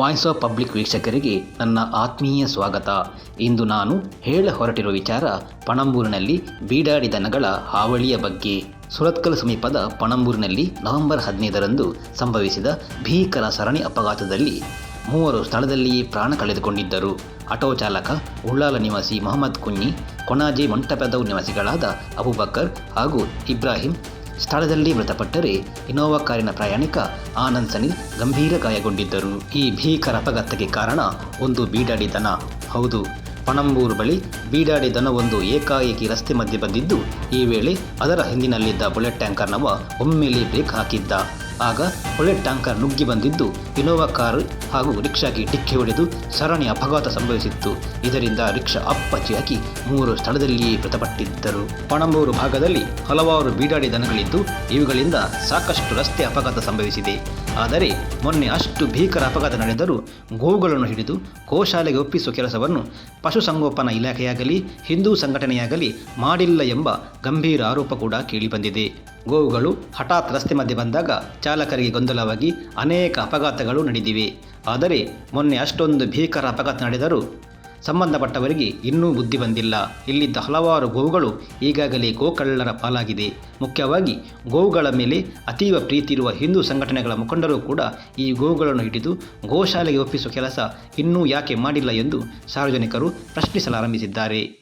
Voice of public ವೀಕ್ಷಕರಿಗೆ ನನ್ನ ಆತ್ಮೀಯ ಸ್ವಾಗತ. ಇಂದು ನಾನು ಹೇಳ ಹೊರಟಿರುವ ವಿಚಾರ ಪಣಂಬೂರಿನಲ್ಲಿ ಬೀಡಾಡಿ ದನಗಳ ಹಾವಳಿಯ ಬಗ್ಗೆ. ಸುರತ್ಕಲ್ ಸಮೀಪದ ಪಣಂಬೂರಿನಲ್ಲಿ ನವೆಂಬರ್ ಹದಿನೈದರಂದು ಸಂಭವಿಸಿದ ಭೀಕರ ಸರಣಿ ಅಪಘಾತದಲ್ಲಿ ಮೂವರು ಸ್ಥಳದಲ್ಲಿಯೇ ಪ್ರಾಣ ಕಳೆದುಕೊಂಡಿದ್ದರು. ಆಟೋ ಚಾಲಕ ಉಳ್ಳಾಲ ನಿವಾಸಿ ಮೊಹಮ್ಮದ್ ಕುನ್ನಿ, ಕೊಣಾಜಿ ಮಂಟಪದವ್ ನಿವಾಸಿಗಳಾದ ಅಬುಬಕರ್ ಹಾಗೂ ಇಬ್ರಾಹಿಂ ಸ್ಥಳದಲ್ಲಿ ಮೃತಪಟ್ಟರೆ ಇನೋವಾ ಕಾರಿನ ಪ್ರಯಾಣಿಕ ಆನಂದ್ ಸನಿಲ್ ಗಂಭೀರ ಗಾಯಗೊಂಡಿದ್ದರು. ಈ ಭೀಕರ ಅಪಘಾತಕ್ಕೆ ಕಾರಣ ಒಂದು ಬೀಡಾಡಿ ದನ ಹೌದು, ಪಣಂಬೂರು ಬಳಿ ಬೀಡಾಡಿ ದನವೊಂದು ಏಕಾಏಕಿ ರಸ್ತೆ ಮಧ್ಯೆ ಬಂದಿದ್ದು, ಈ ವೇಳೆ ಅದರ ಹಿಂದಿನಲ್ಲಿದ್ದ ಬುಲೆಟ್ ಟ್ಯಾಂಕರ್ನವ ಒಮ್ಮೆಲೆ ಬ್ರೇಕ್ ಹಾಕಿದ್ದ. ಆಗ ಬುಲೆಟ್ ಟ್ಯಾಂಕರ್ ನುಗ್ಗಿ ಬಂದಿದ್ದು ಇನೋವಾ ಕಾರು ಹಾಗೂ ರಿಕ್ಷಾಗೆ ಡಿಕ್ಕಿ ಹೊಡೆದು ಸರಣಿ ಅಪಘಾತ ಸಂಭವಿಸಿತ್ತು. ಇದರಿಂದ ರಿಕ್ಷಾ ಅಪ್ಪಚ್ಚಿ ಮೂರು ಸ್ಥಳದಲ್ಲಿಯೇ ಮೃತಪಟ್ಟಿದ್ದರು. ಪಣಂಬೂರು ಭಾಗದಲ್ಲಿ ಹಲವಾರು ಬೀಡಾಡಿ ದನಗಳಿದ್ದು ಇವುಗಳಿಂದ ಸಾಕಷ್ಟು ರಸ್ತೆ ಅಪಘಾತ ಸಂಭವಿಸಿದೆ. ಆದರೆ ಮೊನ್ನೆ ಅಷ್ಟು ಭೀಕರ ಅಪಘಾತ ನಡೆದರೂ ಗೋವುಗಳನ್ನು ಹಿಡಿದು ಗೋಶಾಲೆಗೆ ಒಪ್ಪಿಸುವ ಕೆಲಸವನ್ನು ಪಶುಸಂಗೋಪನಾ ಇಲಾಖೆಯಾಗಲಿ, ಹಿಂದೂ ಸಂಘಟನೆಯಾಗಲಿ ಮಾಡಿಲ್ಲ ಎಂಬ ಗಂಭೀರ ಆರೋಪ ಕೂಡ ಕೇಳಿಬಂದಿದೆ. ಗೋವುಗಳು ಹಠಾತ್ ರಸ್ತೆ ಮಧ್ಯೆ ಬಂದಾಗ ಚಾಲಕರಿಗೆ ಗೊಂದಲವಾಗಿ ಅನೇಕ ಅಪಘಾತಗಳು ನಡೆದಿವೆ. ಆದರೆ ಮೊನ್ನೆ ಅಷ್ಟೊಂದು ಭೀಕರ ಅಪಘಾತ ನಡೆದರೂ ಸಂಬಂಧಪಟ್ಟವರಿಗೆ ಇನ್ನೂ ಬುದ್ಧಿ ಬಂದಿಲ್ಲ. ಇಲ್ಲಿದ್ದ ಹಲವಾರು ಗೋವುಗಳು ಈಗಾಗಲೇ ಗೋಕಳ್ಳರ ಪಾಲಾಗಿದೆ. ಮುಖ್ಯವಾಗಿ ಗೋವುಗಳ ಮೇಲೆ ಅತೀವ ಪ್ರೀತಿ ಇರುವ ಹಿಂದೂ ಸಂಘಟನೆಗಳ ಮುಖಂಡರು ಕೂಡ ಈ ಗೋವುಗಳನ್ನು ಹಿಡಿದು ಗೋಶಾಲೆಗೆ ಒಪ್ಪಿಸುವ ಕೆಲಸ ಇನ್ನೂ ಯಾಕೆ ಮಾಡಿಲ್ಲ ಎಂದು ಸಾರ್ವಜನಿಕರು ಪ್ರಶ್ನಿಸಲಾರಂಭಿಸಿದ್ದಾರೆ.